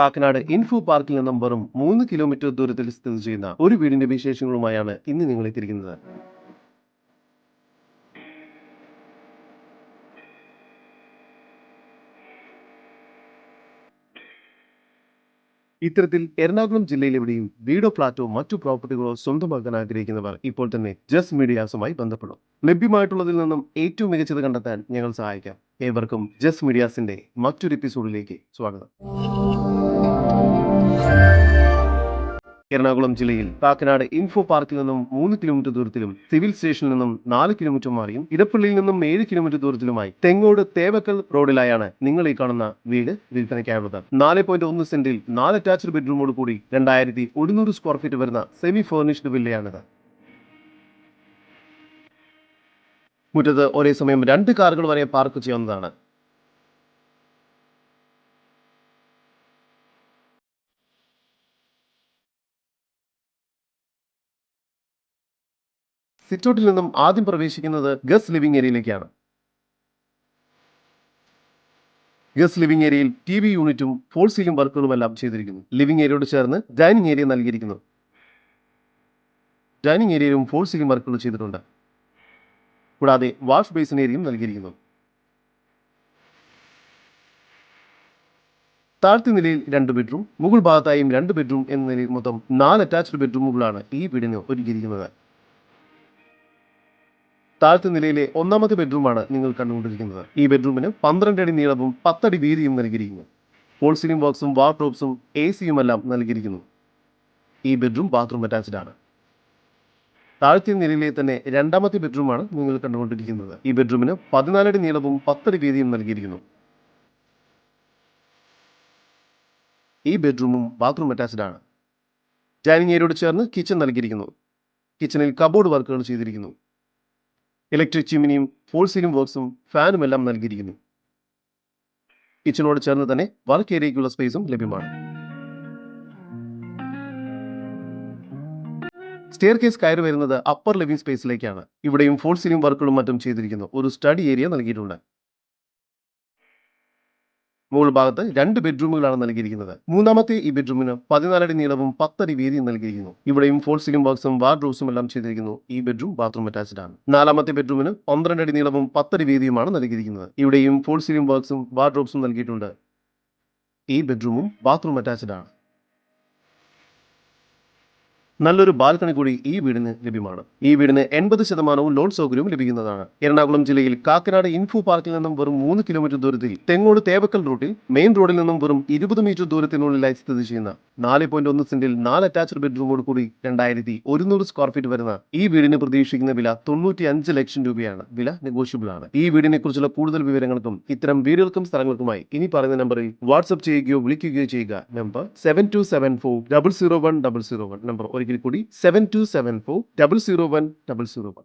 Kakkanad info പാർക്കിൽ നിന്നും വെറും മൂന്ന് കിലോമീറ്റർ ദൂരത്തിൽ സ്ഥിതി ചെയ്യുന്ന ഒരു വീടിന്റെ വിശേഷങ്ങളുമായാണ് ഇന്ന് നിങ്ങൾ എത്തിയിരിക്കുന്നത്. ഇത്തരത്തിൽ എറണാകുളം ജില്ലയിലെവിടെയും വീടോ ഫ്ളാറ്റോ മറ്റു പ്രോപ്പർട്ടികളോ സ്വന്തമാക്കാൻ ആഗ്രഹിക്കുന്നവർ ഇപ്പോൾ തന്നെ ജസ് മീഡിയാസുമായി ബന്ധപ്പെടും. ലഭ്യമായിട്ടുള്ളതിൽ നിന്നും ഏറ്റവും മികച്ചത് കണ്ടെത്താൻ ഞങ്ങൾ സഹായിക്കാം. ഏവർക്കും ജസ് മീഡിയാസിന്റെ മറ്റൊരു എപ്പിസോഡിലേക്ക് സ്വാഗതം. എറണാകുളം ജില്ലയിൽ കാക്കനാട് ഇൻഫോ പാർക്കിൽ നിന്നും മൂന്ന് കിലോമീറ്റർ ദൂരത്തിലും സിവിൽ സ്റ്റേഷനിൽ നിന്നും നാല് കിലോമീറ്റർ മാറിയും ഇടപ്പള്ളിയിൽ നിന്നും ഏഴ് കിലോമീറ്റർ ദൂരത്തിലുമായി തെങ്ങോട് തേവക്കൽ റോഡിലായാണ് നിങ്ങൾ ഈ കാണുന്ന വീട് വിൽപ്പനയ്ക്കായുള്ളത്. നാല് പോയിന്റ് ഒന്ന് സെന്റിൽ നാല് അറ്റാച്ച്ഡ് ബെഡ്റൂമോട് കൂടി രണ്ടായിരത്തി ഒരുന്നൂറ് സ്ക്വയർ ഫീറ്റ് വരുന്ന സെമി ഫേർണിഷ്ഡ് വില്ലയാണിത് മുറ്റത്ത് ഒരേ സമയം രണ്ട് കാറുകൾ വരെ പാർക്ക് ചെയ്യാവുന്നതാണ് സിറ്റൗട്ടിൽ നിന്നും ആദ്യം പ്രവേശിക്കുന്നത് ഗസ് ലിവിംഗ് ഏരിയയിലേക്കാണ്. ഗസ് ലിവിംഗ് ഏരിയയിൽ ടി വി യൂണിറ്റും ഫോൾ സീലിംഗ് വർക്കുകളും എല്ലാം ചെയ്തിരിക്കുന്നു. ലിവിംഗ് ഏരിയയോട് ചേർന്ന് ഡൈനിങ് ഏരിയ നൽകിയിരിക്കുന്നു. ഡൈനിങ് ഏരിയയിലും ഫോൾ സീലിംഗ് വർക്കുകൾ ചെയ്തിട്ടുണ്ട്. കൂടാതെ വാഷ് ബേസിൻ ഏരിയയും നൽകിയിരിക്കുന്നു. താഴ്ത്തി നിലയിൽ രണ്ട് ബെഡ്റൂം മുകൾ ഭാഗത്തായും രണ്ട് ബെഡ്റൂം എന്ന നിലയിൽ മൊത്തം നാല് അറ്റാച്ച്ഡ് ബെഡ്റൂമുകളാണ് ഈ വീടിന് ഒരുക്കിയിരിക്കുന്നത്. താഴത്തെ നിലയിലെ ഒന്നാമത്തെ ബെഡ്റൂമാണ് നിങ്ങൾ കണ്ടുകൊണ്ടിരിക്കുന്നത്. ഈ ബെഡ്റൂമിന് പന്ത്രണ്ട് അടി നീളവും പത്തടി വീതിയും നൽകിയിരിക്കുന്നു. ഫോൾ സീലിംഗ് ബോക്സും വാർഡ്രോബ്സും എ സിയും എല്ലാം നൽകിയിരിക്കുന്നു. ഈ ബെഡ്റൂം ബാത്റൂം അറ്റാച്ച്ഡ് ആണ്. താഴത്തെ നിലയിലെ തന്നെ രണ്ടാമത്തെ ബെഡ്റൂമാണ് നിങ്ങൾ കണ്ടുകൊണ്ടിരിക്കുന്നത്. ഈ ബെഡ്റൂമിന് പതിനാലടി നീളവും പത്തടി വീതിയും നൽകിയിരിക്കുന്നു. ഈ ബെഡ്റൂമും ബാത്റൂം അറ്റാച്ച്ഡ് ആണ്. ഡൈനിങ് ഏരിയയോട് ചേർന്ന് കിച്ചൺ നൽകിയിരിക്കുന്നു. കിച്ചണിൽ കബോർഡ് വർക്കുകൾ ചെയ്തിരിക്കുന്നു. ഇലക്ട്രിക് ചിമ്മിനിയും ഫോൾ സീലിംഗ് വർക്ക്സും ഫാനും എല്ലാം നൽകിയിരിക്കുന്നു. കിച്ചണോട് ചേർന്ന് തന്നെ വർക്ക് ഏരിയയ്ക്കുള്ള സ്പേസും ലഭ്യമാണ്. സ്റ്റെയർ കേസ് കയറി വരുന്നത് അപ്പർ ലിവിംഗ് സ്പേസിലേക്കാണ് ഇവിടെയും ഫോൾ സീലിംഗ് വർക്കുകളും മറ്റും ചെയ്തിരിക്കുന്നു. ഒരു സ്റ്റഡി ഏരിയ നൽകിയിട്ടുണ്ട്. മുകൾ ഭാഗത്ത് രണ്ട് ബെഡ്റൂമുകളാണ് നൽകിയിരിക്കുന്നത്. മൂന്നാമത്തെ ഈ ബെഡ്റൂമിന് പതിനാലടി നീളവും പത്തടി വീതിയും നൽകിയിരിക്കുന്നു. ഇവിടെയും ഫോൾ സീലിംഗ് ബോക്സും വാർഡ്രോസും എല്ലാം ചെയ്തിരിക്കുന്നു. ഈ ബെഡ്റൂം ബാത്റൂം അറ്റാച്ച്ഡ് ആണ്. നാലാമത്തെ ബെഡ്റൂമിന് പന്ത്രണ്ട് അടി നീളവും പത്തടി വീതിയുമാണ് നൽകിയിരിക്കുന്നത്. ഇവിടെയും ഫോൾ സീലിംഗ് ബോക്സും വാർഡ്രോബ്സും നൽകിയിട്ടുണ്ട്. ഈ ബെഡ്റൂമും ബാത്റൂം അറ്റാച്ച്ഡ് ആണ്. നല്ലൊരു ബാൽക്കണി കൂടി ഈ വീടിന് ലഭ്യമാണ്. ഈ വീടിന് എൺപത് ശതമാനവും ലോൺ സൗകര്യവും ലഭിക്കുന്നതാണ്. എറണാകുളം ജില്ലയിൽ കാക്കനാട് ഇൻഫോ പാർക്കിൽ നിന്നും വെറും മൂന്ന് കിലോമീറ്റർ ദൂരത്തിൽ തെങ്ങോട് തേവക്കൽ റൂട്ടിൽ മെയിൻ റോഡിൽ നിന്നും വെറും ഇരുപത് മീറ്റർ ദൂരത്തിനുള്ളിലായി സ്ഥിതി ചെയ്യുന്ന നാല് പോയിന്റ് ഒന്ന് സെന്റിൽ നാല് അറ്റാച്ച്ഡ് ബെഡ്റൂമോട് കൂടി രണ്ടായിരത്തി ഒരുന്നൂറ് സ്ക്വയർ ഫീറ്റ് വരുന്ന ഈ വീടിന് പ്രതീക്ഷിക്കുന്ന വില തൊണ്ണൂറ്റി അഞ്ച് ലക്ഷം രൂപയാണ്. വില നെഗോഷ്യബിൾ ആണ്. ഈ വീടിനെ കുറിച്ചുള്ള കൂടുതൽ വിവരങ്ങൾക്കും ഇത്തരം വീടുകൾക്കും സ്ഥലങ്ങൾക്കുമായി ഇനി പറയുന്ന നമ്പറിൽ വാട്സ്ആപ്പ് ചെയ്യുകയോ വിളിക്കുകയോ ചെയ്യുക. Number seven two seven four double zero one double zero one number ഒരിക്കൽ കൂടി seven two seven four double zero one double zero one